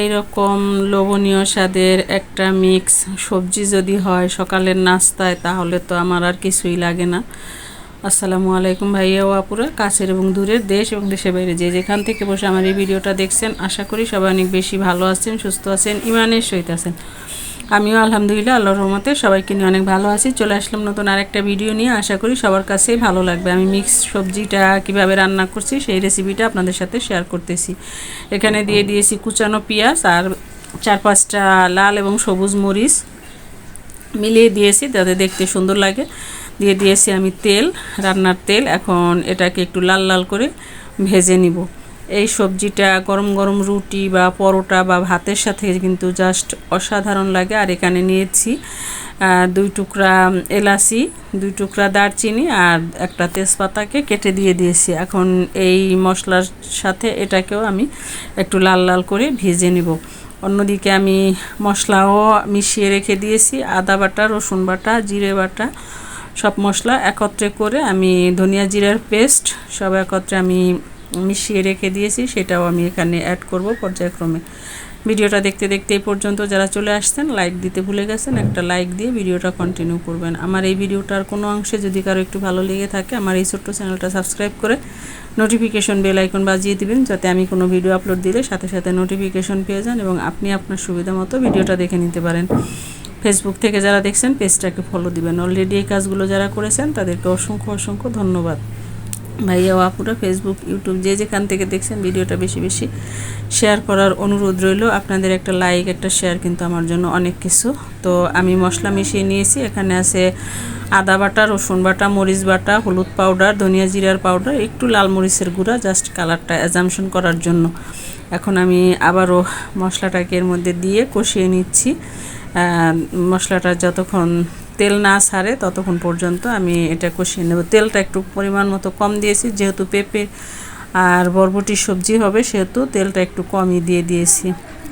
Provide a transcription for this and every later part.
এই রকম লোভনীয় স্বাদের একটা মিক্স সবজি যদি হয় সকালের নাস্তায়, তাহলে তো আমার আর কিছুই লাগে না। আসসালামু আলাইকুম ভাইয়া ও আপুরা, কাছের এবং দূরের দেশ এবং দেশের বাইরে যে যেখান থেকে বসে আমার এই ভিডিওটা দেখছেন, আশা করি সবাই অনেক বেশি ভালো আছেন, সুস্থ আছেন ইমানের সহিত আছেন। আমিও আলহামদুলিল্লাহ, আল্লাহর রহমতে সবাইকে নিয়ে অনেক ভালো আছি। চলে আসলাম নতুন আরেকটা ভিডিও নিয়ে। আশা করি সবার কাছেই ভালো লাগবে। আমি মিক্স সবজিটা কীভাবে রান্না করছি সেই রেসিপিটা আপনাদের সাথে শেয়ার করতেছি। এখানে দিয়ে দিয়েছি কুচানো পেঁয়াজ আর চার পাঁচটা লাল এবং সবুজ মরিচ। মিলিয়ে দিয়েছি যাতে দেখতে সুন্দর লাগে। দিয়ে দিয়েছি আমি তেল, রান্নার তেল। এখন এটাকে একটু লাল লাল করে ভেজে নিব। এই সবজিটা গরম গরম রুটি বা পরোটা বা ভাতের সাথে কিন্তু জাস্ট অসাধারণ লাগে। আর এখানে নিয়েছি দুই টুকরা এলাচি, দুই টুকরা দারচিনি আর একটা তেজপাতাকে কেটে দিয়ে দিয়েছি। এখন এই মশলার সাথে এটাকেও আমি একটু লাল লাল করে ভেজে নিব। অন্যদিকে আমি মশলাও মিশিয়ে রেখে দিয়েছি। আদা বাটা, রসুন বাটা, জিরে বাটা, সব মশলা একত্রে করে আমি ধনিয়া জিরার পেস্ট সব একত্রে আমি মিশিয়ে রেখে দিয়েছি, সেটাও আমি এখানে অ্যাড করব পর্যায়ক্রমে। ভিডিওটা দেখতে দেখতে এই পর্যন্ত যারা চলে আসছেন লাইক দিতে ভুলে গেছেন, একটা লাইক দিয়ে ভিডিওটা কন্টিনিউ করবেন। আমার এই ভিডিওটার কোনো অংশে যদি কারও একটু ভালো লেগে থাকে, আমার এই ছোট্ট চ্যানেলটা সাবস্ক্রাইব করে নোটিফিকেশন বেল আইকন বাজিয়ে দিবেন, যাতে আমি কোনো ভিডিও আপলোড দিলে সাথে সাথে নোটিফিকেশন পেয়ে যান এবং আপনি আপনার সুবিধা মতো ভিডিওটা দেখে নিতে পারেন। ফেসবুক থেকে যারা দেখছেন পেজটাকে ফলো দিবেন। অলরেডি এই কাজগুলো যারা করেছেন, তাদেরকে অসংখ্য অসংখ্য ধন্যবাদ। ভাইয়া আপুরা ফেসবুক ইউটিউব যে যেখান থেকে দেখছেন ভিডিওটা বেশি বেশি শেয়ার করার অনুরোধ রইল। আপনাদের একটা লাইক একটা শেয়ার কিন্তু আমার জন্য অনেক কিছু। তো আমি মশলা মিশিয়ে নিয়েছি। এখানে আছে আদা বাটা, রসুন বাটা, মরিচ বাটা, হলুদ পাউডার ধনিয়া জিরার পাউডার একটু লাল মরিচের গুঁড়া জাস্ট কালারটা অ্যাজামশন করার জন্য। এখন আমি আবারও মশলাটাকে এর মধ্যে দিয়ে কষিয়ে নিচ্ছি। মশলাটা যতক্ষণ তেল না ছাড়ে ততক্ষণ পর্যন্ত আমি এটা কষিয়ে নেব। তেলটা একটু পরিমাণ মতো কম দিয়েছি, যেহেতু পেঁপে আর বরবটির সবজি হবে, সেহেতু তেলটা একটু কমই দিয়ে দিয়েছি।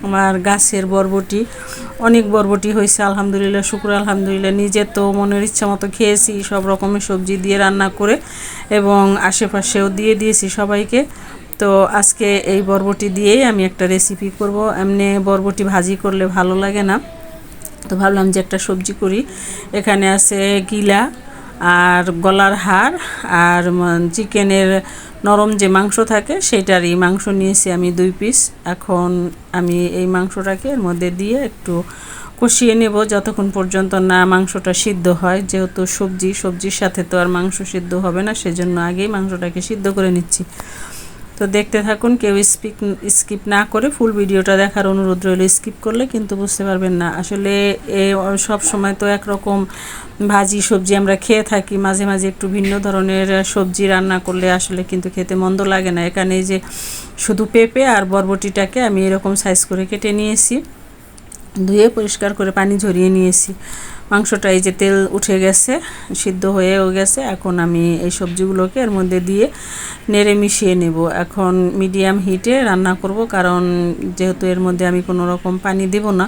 আমার গাছের বরবটি, অনেক বরবটি হয়েছে, আলহামদুলিল্লাহ, শুক্র আলহামদুলিল্লাহ, নিজে তো মনের ইচ্ছা মতো খেয়েছি, সব রকমের সবজি দিয়ে রান্না করে এবং আশেপাশেও দিয়ে দিয়েছি সবাইকে। তো আজকে এই বরবটি দিয়েই আমি একটা রেসিপি করব। এমনি বরবটি ভাজি করলে ভালো লাগে না। তো ভাবলাম যে একটা সবজি করি। এখানে আছে গিলা আর গলার হাড় আর চিকেনের নরম যে মাংস থাকে সেটারই মাংস নিয়েছি আমি দুই পিস। এখন আমি এই মাংসটাকে এর মধ্যে দিয়ে একটু কষিয়ে নেব যতক্ষণ পর্যন্ত না মাংসটা সিদ্ধ হয়। যেহেতু সবজি, সবজির সাথে তো আর মাংস সিদ্ধ হবে না, সেজন্য আগেই মাংসটাকে সিদ্ধ করে নিচ্ছি। তো দেখতে থাকুন, কেউ স্পিক, স্কিপ না করে ফুল ভিডিওটা দেখার অনুরোধ রইল। স্কিপ করলে কিন্তু বুঝতে পারবেন না। আসলে এ, সব সময় তো একরকম ভাজি সবজি আমরা খেয়ে থাকি, মাঝে মাঝে একটু ভিন্ন ধরনের সবজি রান্না করলে আসলে কিন্তু খেতে মন্দ লাগে না। এখানে যে শুধু পেঁপে আর বরবটিটাকে আমি এরকম সাইজ করে কেটে নিয়েছি, ধুয়ে পরিষ্কার করে পানি ঝরিয়ে নিয়েছি। মাংসটা এই যে তেল উঠে গেছে, সিদ্ধ হয়েও গেছে। এখন আমি এই সবজিগুলোকে এর মধ্যে দিয়ে নেড়ে মিশিয়ে নেব। এখন মিডিয়াম হিটে রান্না করব, কারণ যেহেতু এর মধ্যে আমি কোনো রকম পানি দেব না,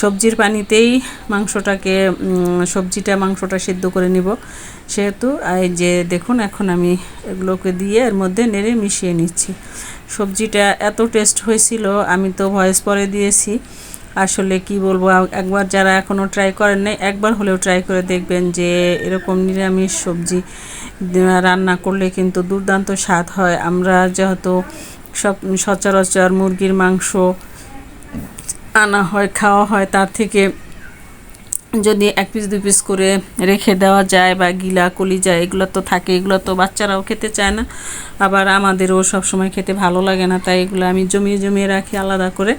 সবজির পানিতেই মাংসটাকে সবজিটা, মাংসটা সিদ্ধ করে নিব। সেহেতু এই যে দেখুন, এখন আমি এগুলোকে দিয়ে এর মধ্যে নেড়ে মিশিয়ে নিচ্ছি। সবজিটা এত টেস্ট হয়েছিল, আমি তো ভয়েস পরে দিয়েছি। আসলে কি বলব একবার যারা এখনও ট্রাই করেন নাই, একবার হলেও ট্রাই করে দেখবেন যে এরকম নিরামিষ সবজি রান্না করলে কিন্তু দুর্দান্ত স্বাদ হয়। আমরা যেহেতু সব, সচরাচর মুরগির মাংস আনা হয়, খাওয়া হয়, তার থেকে যদি এক পিস দুই পিস করে রেখে দেওয়া যায় বা গিলা যায় এগুলো তো থাকে, এগুলো তো বাচ্চারাও খেতে চায় না। আবার আমাদেরও সব সময় খেতে ভালো লাগে না, তাই এগুলো আমি জমিয়ে জমিয়ে রাখি আলাদা করে।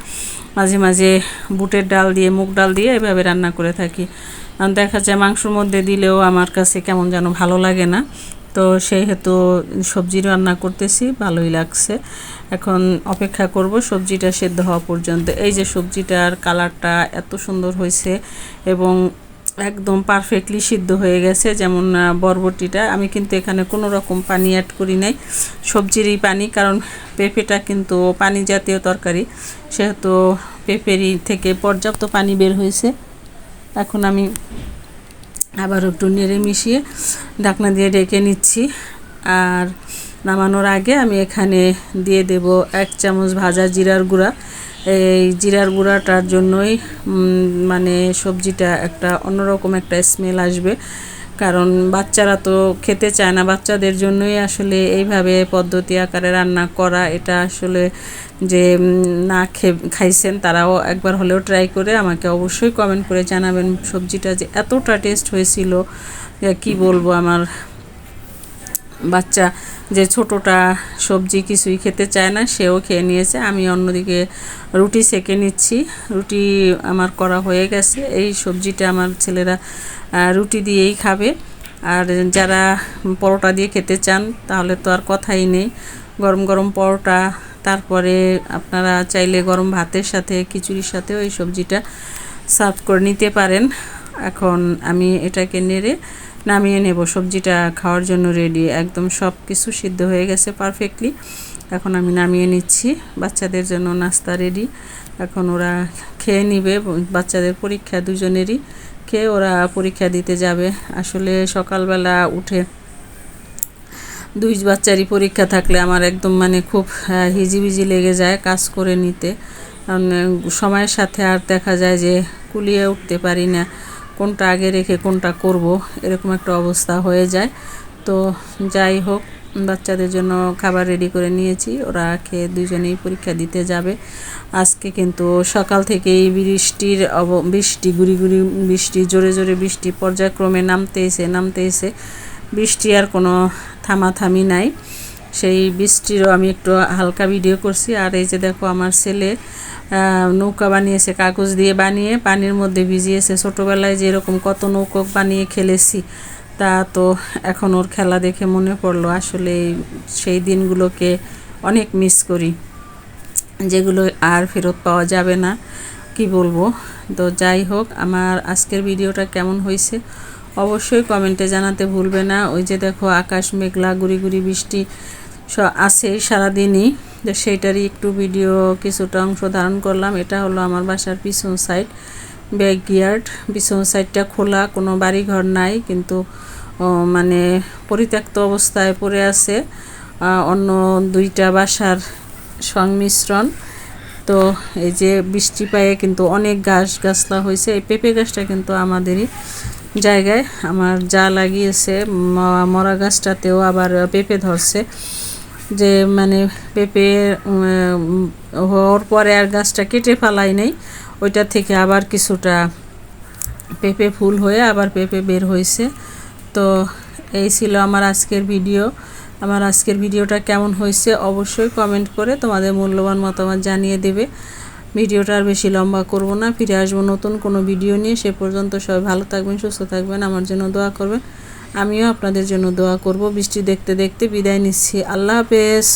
মাঝে মাঝে বুটের ডাল দিয়ে, মুগ ডাল দিয়ে এভাবে রান্না করে থাকি। দেখা যায় মাংসর মধ্যে দিলেও আমার কাছে কেমন যেন ভালো লাগে না। তো সেই হেতু সবজি রান্না করতেছি, ভালোই লাগছে। এখন অপেক্ষা করব সবজিটা সেদ্ধ হওয়া পর্যন্ত। এই যে সবজিটার কালারটা এত সুন্দর হয়েছে এবং একদম পারফেক্টলি সিদ্ধ হয়ে গেছে, যেমন বরবটিটা। আমি কিন্তু এখানে কোনো রকম পানি অ্যাড করি নাই। সবজিরই পানি, কারণ পেঁপেটা কিন্তু পানি জাতীয় তরকারি। সেহেতু পেঁপেরই থেকে পর্যাপ্ত পানি বের হয়েছে। এখন আমি আবার একটু নেড়ে মিশিয়ে ঢাকনা দিয়ে ডেকে নিচ্ছি। আর নামানোর আগে আমি এখানে দিয়ে দেব এক চামচ ভাজা জিরার গুঁড়া। এই জিরার গুঁড়াটার জন্যই মানে সবজিটা একটা অন্যরকম একটা স্মেল আসবে। কারণ বাচ্চারা তো খেতে চায় না। বাচ্চাদের জন্যই আসলে এইভাবে পদ্ধতি আকারে রান্না করা, এটা আসলে যে না খে খাইছেন তারাও একবার হলেও ট্রাই করে আমাকে অবশ্যই কমেন্ট করে জানাবেন। সবজিটা যে এতটা টেস্ট হয়েছিল কি বলব আমার। বাচ্চা যে ছোটোটা সবজি কিছুই খেতে চায় না, সেও খেয়ে নিয়েছে। আমি অন্যদিকে রুটি সেকে নিচ্ছি। রুটি আমার করা হয়ে গেছে। এই সবজিটা আমার ছেলেরা রুটি দিয়েই খাবে। আর যারা পরোটা দিয়ে খেতে চান, তাহলে তো আর কথাই নেই। গরম গরম পরোটা, তারপরে আপনারা চাইলে গরম ভাতের সাথে, খিচুড়ির সাথেও এই সবজিটা সার্ভ করে নিতে পারেন। এখন আমি এটাকে নেড়ে নামিয়ে নেব, সবজিটা খাওয়ার জন্য রেডি একদম সব কিছু সিদ্ধ হয়ে গেছে পারফেক্টলি এখন আমি নামিয়ে নিচ্ছি, বাচ্চাদের জন্য নাস্তা রেডি এখন ওরা খেয়ে নিবে, বাচ্চাদের পরীক্ষা দুজনেরই, খেয়ে ওরা পরীক্ষা দিতে যাবে। আসলে সকালবেলা উঠে দুই বাচ্চারই পরীক্ষা থাকলে আমার একদম মানে খুব হিজিবিজি লেগে যায় কাজ করে নিতে। কারণ, সময়ের সাথে আর দেখা যায় যে কুলিয়ে উঠতে পারি না। কোনটা আগে রেখে কোনটা করব, এরকম একটা অবস্থা হয়ে যায়। তো যাই হোক, বাচ্চাদের জন্য খাবার রেডি করে নিয়েছি। ওরা খেয়ে দুজনেই পরীক্ষা দিতে যাবে। আজকে কিন্তু সকাল থেকেই বৃষ্টির অব, বৃষ্টি, গুড়ি গুড়ি বৃষ্টি, জোরে জোরে বৃষ্টি পর্যায়ক্রমে নামতেইছে নামতেইছে বৃষ্টি আর কোনো থামাথামি নাই। সেই বৃষ্টিরও আমি একটু হালকা ভিডিও করছি। আর এই যে দেখো আমার ছেলে নৌকা বানিয়েছে, কাগজ দিয়ে বানিয়ে পানির মধ্যে ভিজিয়েছে। ছোটোবেলায় যেরকম কত নৌকো বানিয়ে খেলেছি, তা তো এখন ওর খেলা দেখে মনে পড়ল। আসলে সেই দিনগুলোকে অনেক মিস করি, যেগুলো আর ফেরত পাওয়া যাবে না, কি বলব? তো যাই হোক, আমার আজকের ভিডিওটা কেমন হয়েছে অবশ্যই কমেন্টে জানাতে ভুলবে না। ওই যে দেখো আকাশ মেঘলা, গুড়ি গুড়ি বৃষ্টি আছে সারাদিনই। তো সেইটারই একটু ভিডিও কিছুটা অংশ ধারণ করলাম। এটা হলো আমার বাসার পিছন সাইড ব্যাকইয়ার্ড পিছন সাইডটা খোলা, কোনো বাড়িঘর নাই, কিন্তু মানে পরিত্যক্ত অবস্থায় পড়ে আছে। অন্য দুইটা বাসার সংমিশ্রণ। তো এই যে বৃষ্টি পায়ে কিন্তু অনেক গাছ গাছলা হয়েছে। এই পেঁপে গাছটা কিন্তু আমাদেরই জায়গায়। আমার যা লাগিয়েছে মরা গাছটাতেও আবার পেঁপে ধরছে। যে মানে পেঁপে হওয়ার পরে আর গাছটা কেটে ফেলাই নেই। ওইটা থেকে আবার কিছুটা পেঁপে ফুল হয়ে আবার পেঁপে বের হয়েছে। তো এই ছিল আমার আজকের ভিডিও। আমার আজকের ভিডিওটা কেমন হয়েছে অবশ্যই কমেন্ট করে তোমাদের মূল্যবান মতামত জানিয়ে দেবে। ভিডিওটা আর বেশি লম্বা করব না। ফিরে আসব নতুন কোনো ভিডিও নিয়ে। সে পর্যন্ত সবাই ভালো থাকবেন, সুস্থ থাকবেন। আমার জন্য দোয়া করবেন। আমিও আপনাদের জন্য দোয়া করব। বৃষ্টি দেখতে দেখতে বিদায় নিচ্ছি। আল্লাহ হাফেজ।